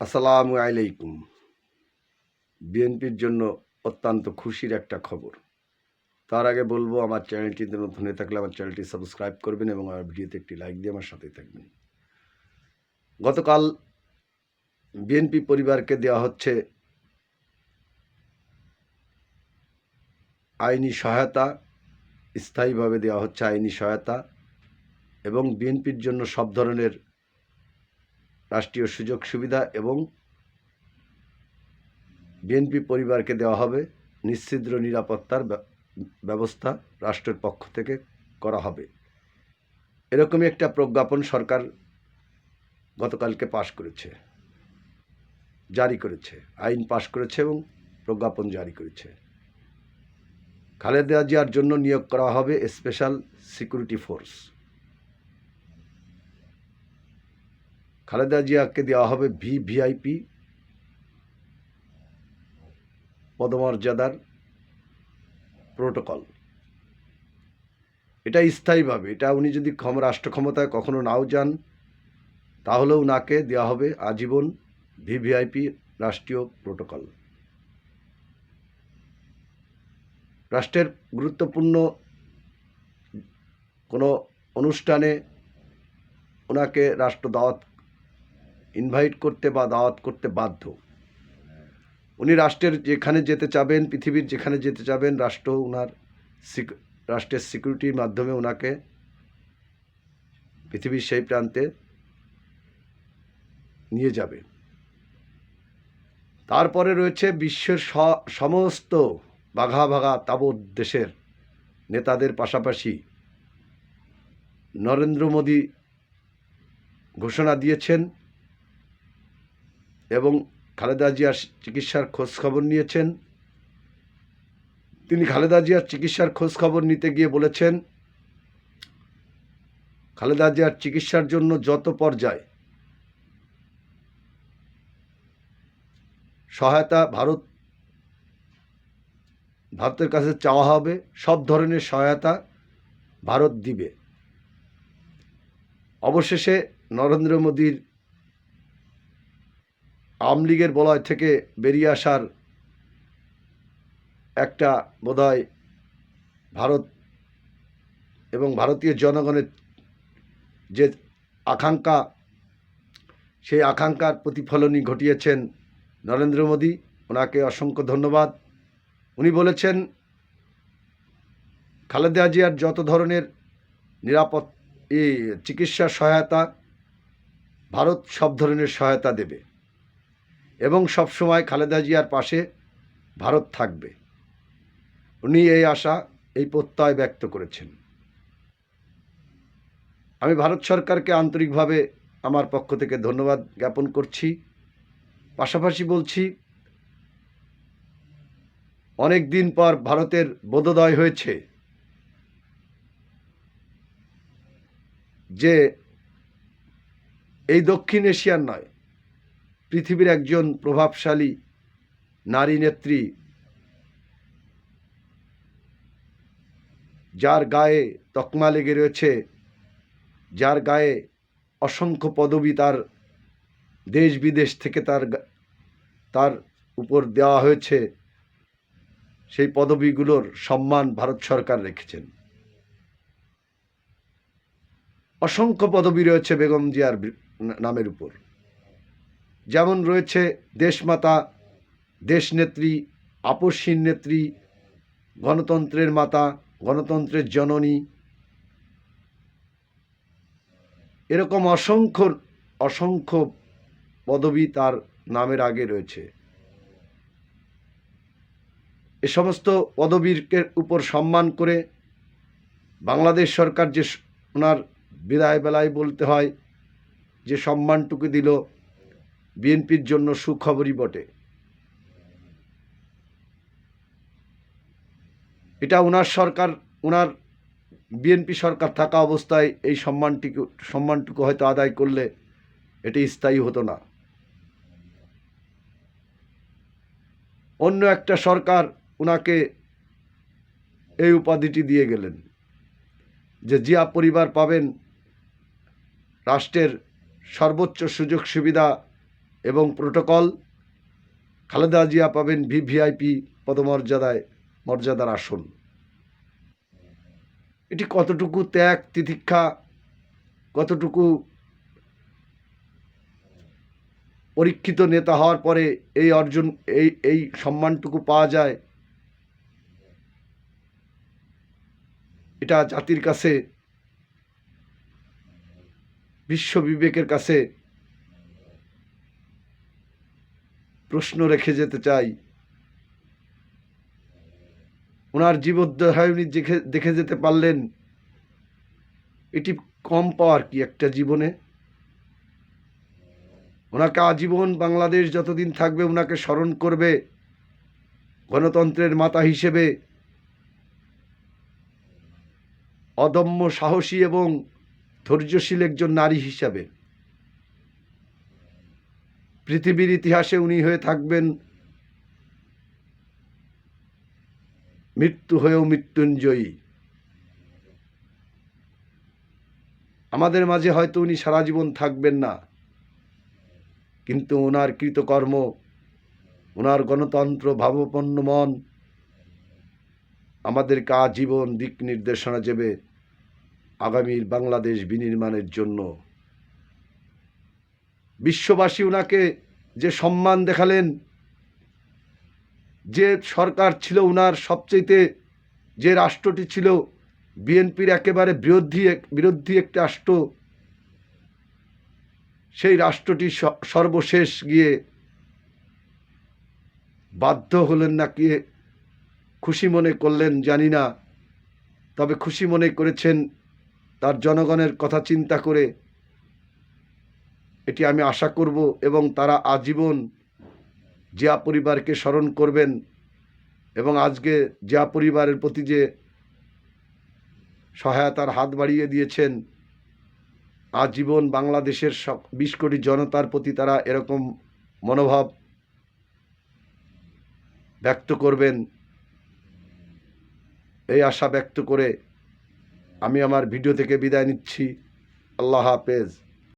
আসসালামু আলাইকুম। বিএনপির জন্য অত্যন্ত খুশির একটা খবর। তার আগে বলব, আমার চ্যানেলটিতে নতুন হয়ে থাকলে আমার চ্যানেলটি সাবস্ক্রাইব করবেন এবং আমার ভিডিওতে একটি লাইক দিয়ে আমার সাথেই থাকবেন। গতকাল বিএনপি পরিবারকে দেওয়া হচ্ছে আইনি সহায়তা, স্থায়ীভাবে দেওয়া হচ্ছে আইনি সহায়তা এবং বিএনপির জন্য সব ধরনের রাষ্ট্রীয় সুযোগ সুবিধা এবং বিএনপি পরিবারকে দেওয়া হবে। নিশ্চিদ্র নিরাপত্তার ব্যবস্থা রাষ্ট্রের পক্ষ থেকে করা হবে। এরকমই একটা প্রজ্ঞাপন সরকার গতকালকে পাশ করেছে, জারি করেছে, আইন পাশ করেছে এবং প্রজ্ঞাপন জারি করেছে। খালেদা জিয়ার জন্য নিয়োগ করা হবে স্পেশাল সিকিউরিটি ফোর্স। খালেদা জিয়াকে দেওয়া হবে ভি, ভিআইপি, পদমর্যাদার প্রোটোকল। এটা স্থায়ীভাবে, এটা উনি যদি ক্ষম রাষ্ট্র ক্ষমতায় কখনো নাও যান, তাহলেও নাকে দেওয়া হবে আজীবন ভিভিআইপি রাষ্ট্রীয় প্রোটোকল। রাষ্ট্রের গুরুত্বপূর্ণ কোনো অনুষ্ঠানে ওনাকে রাষ্ট্র দাওয়াত ইনভাইট করতে বা দাওয়াত করতে বাধ্য। উনি রাষ্ট্রের যেখানে যেতে চাবেন, পৃথিবীর যেখানে যেতে চাবেন, রাষ্ট্র ওনার রাষ্ট্রের সিকিউরিটির মাধ্যমে ওনাকে পৃথিবীর সেই প্রান্তে নিয়ে যাবে। তারপরে রয়েছে বিশ্বের সমস্ত বাঘা বাঘা তাবৎ দেশের নেতাদের পাশাপাশি নরেন্দ্র মোদী ঘোষণা দিয়েছেন। এবং খালেদা জিয়ার চিকিৎসার খোঁজ খবর নিয়েছেন। তিনি খালেদা জিয়ার চিকিৎসার খোঁজ খবর নিতে গিয়ে বলেছেন, খালেদা জিয়ার চিকিৎসার জন্য যত পর্যায় সহায়তা ভারত, ভারতের কাছে চাওয়া হবে, সব ধরনের সহায়তা ভারত দিবে। অবশেষে নরেন্দ্র মোদীর আওয়ামী লীগের বলয় থেকে বেরিয়ে আসার একটা বোধহয় ভারত এবং ভারতীয় জনগণের যে আকাঙ্ক্ষা, সেই আকাঙ্ক্ষার প্রতিফলনই ঘটিয়েছেন নরেন্দ্র মোদী। ওনাকে অসংখ্য ধন্যবাদ। উনি বলেছেন, খালেদা জিয়ার যত ধরনের নিরাপদ চিকিৎসা সহায়তা, ভারত সব ধরনের সহায়তা দেবে। এবং সবসময় খালেদা জিয়ার পাশে ভারত থাকবে। উনি এই আশা, এই প্রত্যয় ব্যক্ত করেছেন। আমি ভারত সরকারকে আন্তরিকভাবে আমার পক্ষ থেকে ধন্যবাদ জ্ঞাপন করছি। পাশাপাশি বলছি, অনেক দিন পর ভারতের বোধোদয় হয়েছে যে এই দক্ষিণ এশিয়ার নয় পৃথিবীর একজন প্রভাবশালী নারী নেত্রী যার গায়ে তকমা লেগে রয়েছে, যার গায়ে অসংখ্য পদবি তার দেশ বিদেশ থেকে তার তার উপর দেওয়া হয়েছে, সেই পদবিগুলোর সম্মান ভারত সরকার রেখেছেন। অসংখ্য পদবি রয়েছে বেগম জিয়ার নামের উপর। যেমন রয়েছে দেশমাতা, দেশনেত্রী আপসীন নেত্রী, গণতন্ত্রের মাতা, গণতন্ত্রের জননী। এরকম অসংখ্য অসংখ্য পদবি তার নামের আগে রয়েছে। এ সমস্ত পদবীর উপর সম্মান করে বাংলাদেশ সরকার যে ওনার বিদায় বেলায় বলতে হয়, যে সম্মানটুকু দিল বিএনপির জন্য সুখবরই বটে। এটা ওনার সরকার ওনার বিএনপি সরকার থাকা অবস্থায় এই সম্মানটিকে, সম্মানটুকু হয়তো আদায় করলে এটি স্থায়ী হতো না। অন্য একটা সরকার ওনাকে এই উপাধিটি দিয়ে গেলেন যে জিয়া পরিবার পাবেন, রাষ্ট্রের সর্বোচ্চ সুযোগ সুবিধা এবং প্রোটোকল, খালেদা জিয়া পাবেন ভিভিআইপি পদমর্যাদায়, মর্যাদার আসন। এটি কতটুকু ত্যাগ, তিতিক্ষা, কতটুকু পরীক্ষিত নেতা হওয়ার পরে এই অর্জন, এই এই সম্মানটুকু পাওয়া যায়? এটা জাতির কাছে, বিশ্ব বিবেকের কাছে প্রশ্ন রেখে যেতে চাই। ওনার জীবদ্দহায়নী দেখে দেখে যেতে পারলেন। এটি কম পাওয়ার কি একটা জীবনে? ওনাকে আজীবন বাংলাদেশ যতদিন থাকবে, ওনাকে স্মরণ করবে গণতন্ত্রের মাতা হিসেবে। অদম্য সাহসী এবং ধৈর্যশীল একজন নারী হিসাবে। পৃথিবীর ইতিহাসে উনি হয়ে থাকবেন। মৃত্যু হয়েও মৃত্যুঞ্জয়ী। আমাদের মাঝে হয়তো উনি সারা জীবন থাকবেন না, কিন্তু ওনার কৃতকর্ম, ওনার গণতন্ত্র ভাবপন্ন মন আমাদেরকে আজীবন দিক নির্দেশনা দেবে আগামীর বাংলাদেশ বিনির্মাণের জন্য। বিশ্ববাসী ওনাকে যে সম্মান দেখালেন, যে সরকার ছিল ওনার সবচেয়েতে যে রাষ্ট্রটি ছিল, বিএনপির একেবারে বিরোধী বিরোধী একটি রাষ্ট্র, সেই রাষ্ট্রটি সর্বশেষ গিয়ে বাধ্য হলেন না কি খুশি মনে করলেন জানি না, তবে খুশি মনে করেছেন তার জনগণের কথা চিন্তা করে এটি আমি আশা করব এবং তারা আজীবন জিয়া পরিবারকে স্মরণ করবেন এবং আজকে জিয়া পরিবারের প্রতি যে সহায়তার হাত বাড়িয়ে দিয়েছেন, আজীবন বাংলাদেশের বিশ কোটি জনতার প্রতি তারা এরকম মনোভাব ব্যক্ত করবেন। এই আশা ব্যক্ত করে আমি আমার ভিডিও থেকে বিদায় নিচ্ছি। আল্লাহ হাফেজ।